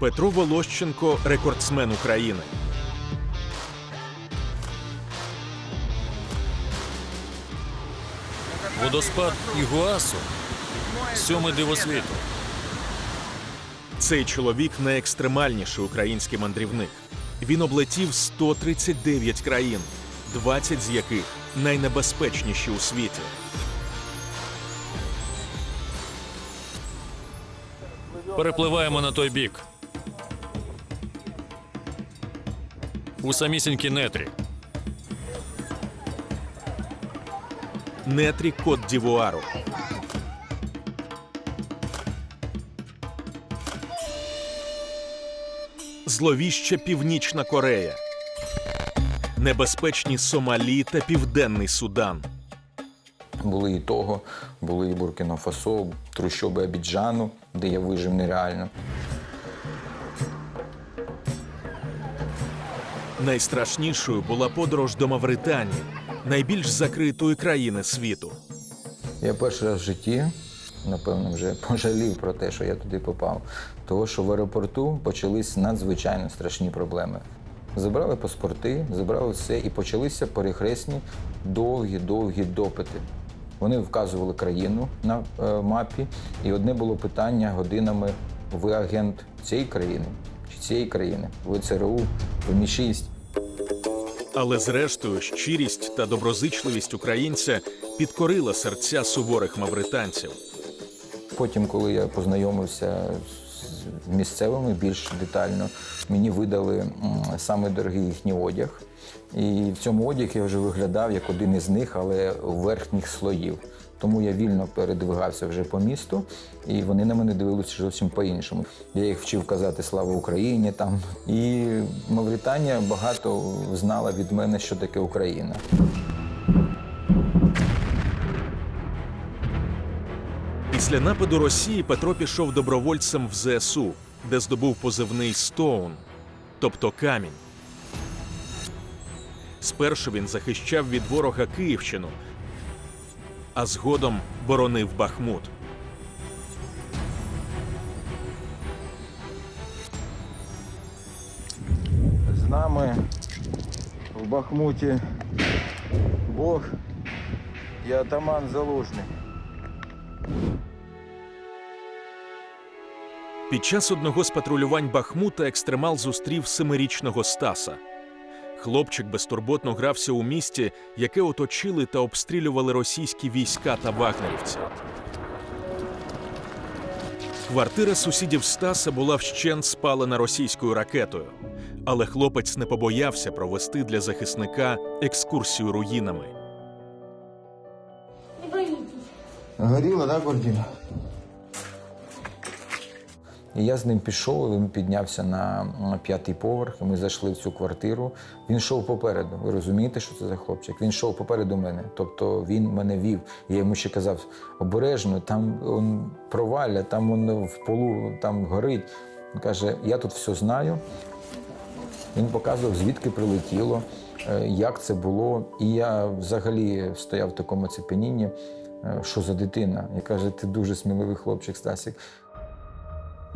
Петро Волощенко рекордсмен України. Водоспад Ігуасу сьоме диво світу. Цей чоловік найекстремальніший український мандрівник. Він облетів 139 країн, 20 з яких найнебезпечніші у світі. Перепливаємо на той бік. У самісінькі нетрі. Нетрі Кот Дівуару. Зловіща Північна Корея. Небезпечні Сомалі та Південний Судан. Були і того, були і Буркіно Фасо, трущоби Абіджану, де я вижив нереально. Найстрашнішою була подорож до Мавританії, найбільш закритої країни світу. Я перший раз в житті, напевно, вже пожалів про те, що я туди попав. Того, що в аеропорту почались надзвичайно страшні проблеми. Забрали паспорти, забрали все і почалися перехресні довгі-довгі допити. Вони вказували країну на е, мапі, і одне було питання годинами: ви агент цієї країни цієї країни? Ви ЦРУ, ви Мі-6. Але зрештою щирість та доброзичливість українця підкорила серця суворих мавританців. Потім, коли я познайомився з місцевими більш детально, мені видали саме дорогий їхній одяг. І в цьому одяг я вже виглядав як один із них, але верхніх слоїв. Тому я вільно передвигався вже по місту, і вони на мене дивилися зовсім по-іншому. Я їх вчив казати Слава Україні там. І Мавританія багато знала від мене, що таке Україна. Після нападу Росії Петро пішов добровольцем в ЗСУ, де здобув позивний Стоун, тобто камінь. Спершу він захищав від ворога Київщину, а згодом боронив Бахмут. З нами в Бахмуті Бог і атаман Залужний. Під час одного з патрулювань Бахмута екстремал зустрів семирічного Стаса. Хлопчик безтурботно грався у місті, яке оточили та обстрілювали російські війська та вагнерівці. Квартира сусідів Стаса була вщент спалена російською ракетою, але хлопець не побоявся провести для захисника екскурсію руїнами. Не боитесь. Горіла, так, квартира? І я з ним пішов, він піднявся на п'ятий поверх, і ми зайшли в цю квартиру. Він йшов попереду. Ви розумієте, що це за хлопчик? Він йшов попереду мене. Тобто він мене вів. Я йому ще казав: обережно, там он, провалля, там воно в полу там горить. Він каже: я тут все знаю. Він показував, звідки прилетіло, е, як це було. І я взагалі стояв в такому оцепенінні, е, що за дитина. І каже, ти дуже сміливий хлопчик, Стасік.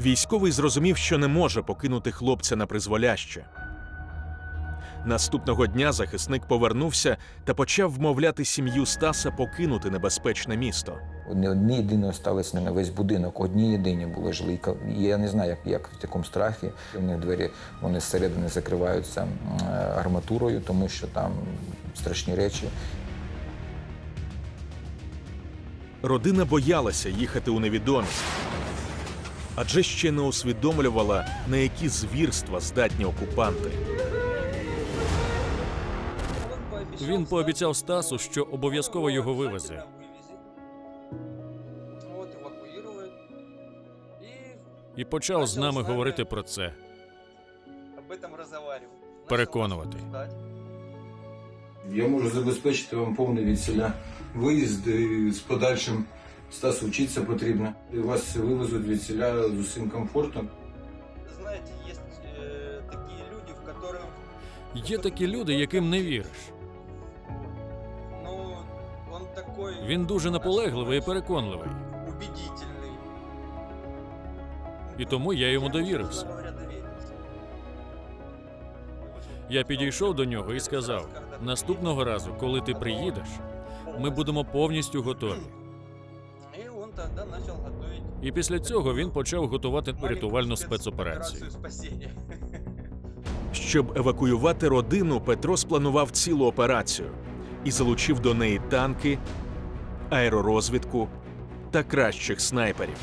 Військовий зрозумів, що не може покинути хлопця на призволяще. Наступного дня захисник повернувся та почав вмовляти сім'ю Стаса покинути небезпечне місто. Одні, одні єдині осталися на весь будинок, одні єдині були жили. І Я не знаю, як, як в такому страхі. У них двері вони зсередини закриваються е, арматурою, тому що там страшні речі. Родина боялася їхати у невідомість, адже ще не усвідомлювала, на які звірства здатні окупанти. Він пообіцяв Стасу, що обов'язково його вивезе. І почав з нами говорити про це. Переконувати. Я можу забезпечити вам повний відселя виїзд з подальшим Стасу вчитися потрібно. І вас вивезуть від селя з усім комфортом. Знаете, есть э, такие люди, в которых, Є такі люди, яким не віриш. ну, он такой... Він дуже наполегливий і переконливий. Убедительный. І тому я йому довірився. Говорят, Я підійшов до нього і сказав: наступного разу, коли ти приїдеш, ми будемо повністю готові. И он тогда начал готовить І після цього він почав готувати рятувальну спецоперацію. спасения. Щоб евакуювати родину, Петро спланував цілу операцію і залучив до неї танки, аеророзвідку та кращих снайперів.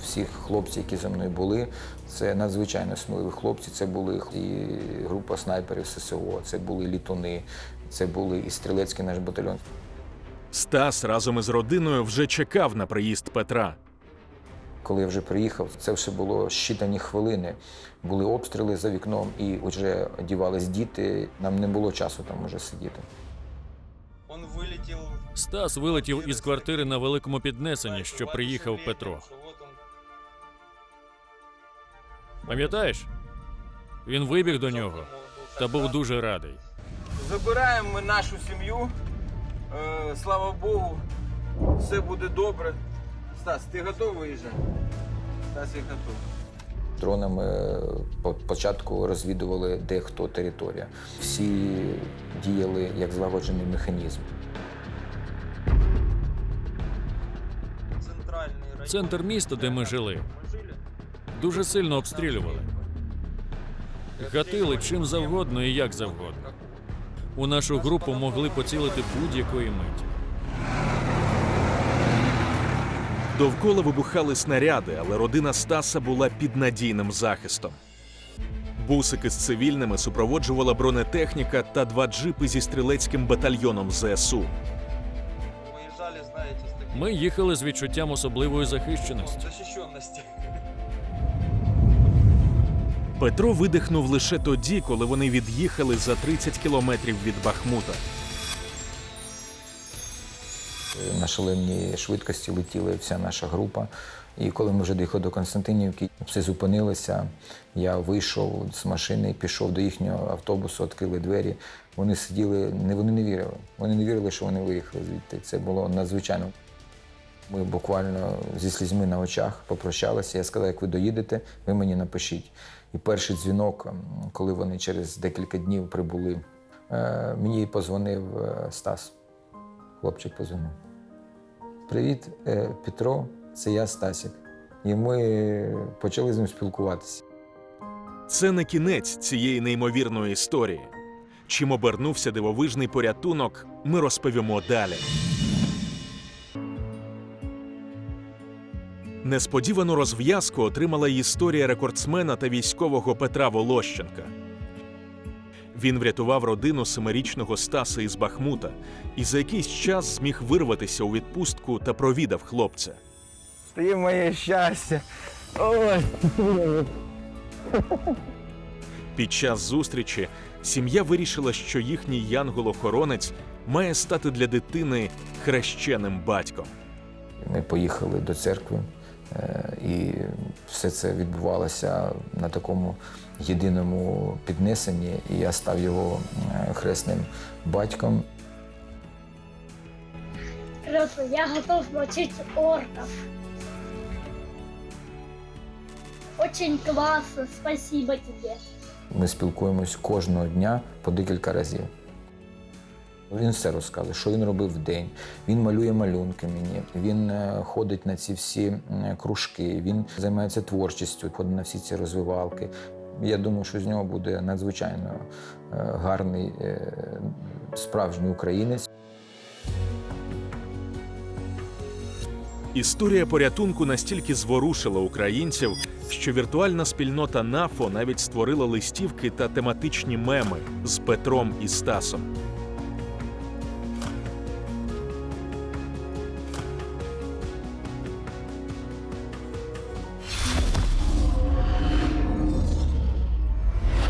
Всі хлопці, які зі мною були, це надзвичайно сміливі хлопці. Це були і група снайперів ССО, це були літуни, це були і стрілецький наш батальйон. Стас разом із родиною вже чекав на приїзд Петра. Коли я вже приїхав, це все було щитані хвилини. Були обстріли за вікном, і вже одівались діти. Нам не було часу там уже сидіти. Стас вилетів із квартири на великому піднесенні, що приїхав Петро. Пам'ятаєш? Він вибіг до нього та був дуже радий. Забираємо ми нашу сім'ю. Е, слава Богу, все буде добре. Стас, ти готовий виїжджати? Стас, я готовий. Дронами е, по початку розвідували, де хто територія. Всі діяли як злагоджений механізм. Центр міста, де ми жили. дуже сильно обстрілювали. Гатили чим завгодно і як завгодно. У нашу групу могли поцілити будь-якої миті. Довкола вибухали снаряди, але родина Стаса була під надійним захистом. Бусики з цивільними супроводжувала бронетехніка та два джипи зі стрілецьким батальйоном ЗСУ. Ми їхали з відчуттям особливої захищеності. Петро видихнув лише тоді, коли вони від'їхали за 30 кілометрів від Бахмута. На шаленій швидкості летіла вся наша група. І коли ми вже доїхали до Константинівки, все зупинилося. Я вийшов з машини, пішов до їхнього автобусу, відкрили двері. Вони сиділи, вони не вірили. Вони не вірили, що вони виїхали звідти. Це було надзвичайно. Ми буквально зі слізьми на очах попрощалися. Я сказав, як ви доїдете, ви мені напишіть. І перший дзвінок, коли вони через декілька днів прибули, е, мені позвонив е, Стас. Хлопчик позвонив. Привіт, е, Петро, це я Стасік. І ми почали з ним спілкуватися. Це не кінець цієї неймовірної історії. Чим обернувся дивовижний порятунок, ми розповімо далі. Несподівану розв'язку отримала історія рекордсмена та військового Петра Волощенка. Він врятував родину семирічного Стаса із Бахмута і за якийсь час зміг вирватися у відпустку та провідав хлопця. Ти моє щастя. Ой. Під час зустрічі сім'я вирішила, що їхній янгол-охоронець має стати для дитини хрещеним батьком. Ми поїхали до церкви, і все це відбувалося на такому єдиному піднесенні. І я став його е, хресним батьком. Просто я готов мочить орков. Очень классно, спасибо тебе. Ми спілкуємось кожного дня по декілька разів. Він все розказує, що він робив в день. Він малює малюнки мені, він е, ходить на ці всі кружки, він займається творчістю, ходить на всі ці розвивалки. Я думаю, що з нього буде надзвичайно е, гарний е, справжній українець. Історія порятунку настільки зворушила українців, що віртуальна спільнота НАФО навіть створила листівки та тематичні меми з Петром і Стасом.